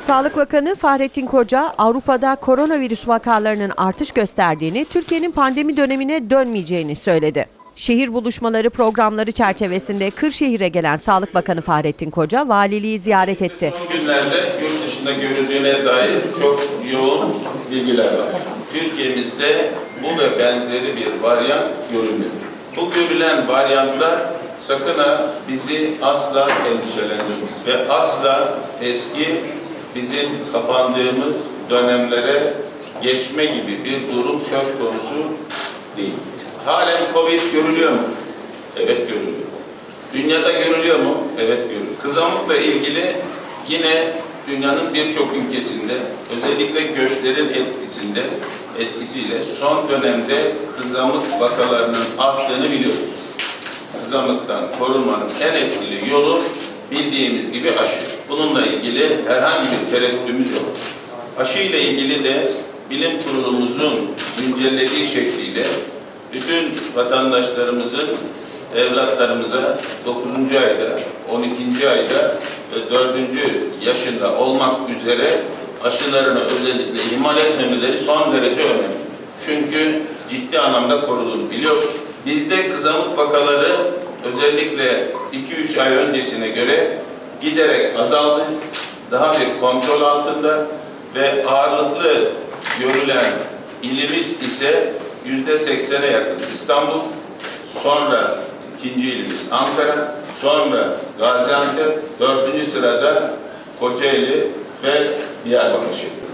Sağlık Bakanı Fahrettin Koca, Avrupa'da koronavirüs vakalarının artış gösterdiğini, Türkiye'nin pandemi dönemine dönmeyeceğini söyledi. Şehir buluşmaları programları çerçevesinde Kırşehir'e gelen Sağlık Bakanı Fahrettin Koca, valiliği ziyaret etti. Son günlerde yurt dışında görüldüğüne dair çok yoğun bilgiler var. Türkiye'mizde bu ve benzeri bir varyant görülmedi. Bu görülen varyantlar sakın ha bizi asla endişelendirmez ve asla eski bizim kapandığımız dönemlere geçme gibi bir durum söz konusu değil. Halen Covid görülüyor mu? Evet görülüyor. Dünyada görülüyor mu? Evet görülüyor. Kızamıkla ilgili yine dünyanın birçok ülkesinde özellikle göçlerin etkisinde etkisiyle son dönemde kızamık vakalarının arttığını biliyoruz. Kızamıktan korunmanın en etkili yolu bildiğimiz gibi aşı. Bununla ilgili herhangi bir tereddütümüz yok. Aşı ile ilgili de bilim kurulumuzun güncellediği şekliyle bütün vatandaşlarımızın evlatlarımıza 9. ayda, 12. ayda ve 4. yaşında olmak üzere aşılarını özellikle ihmal etmemeleri son derece önemli. Çünkü ciddi anlamda koruduğunu biliyoruz. Bizde kızamık vakaları özellikle 2-3 ay öncesine göre giderek azaldı. Daha bir kontrol altında ve ağırlıklı görülen ilimiz ise yüzde seksene yakın İstanbul, sonra ikinci ilimiz Ankara, sonra Gaziantep, dördüncü sırada Kocaeli ve Diyarbakır şehri.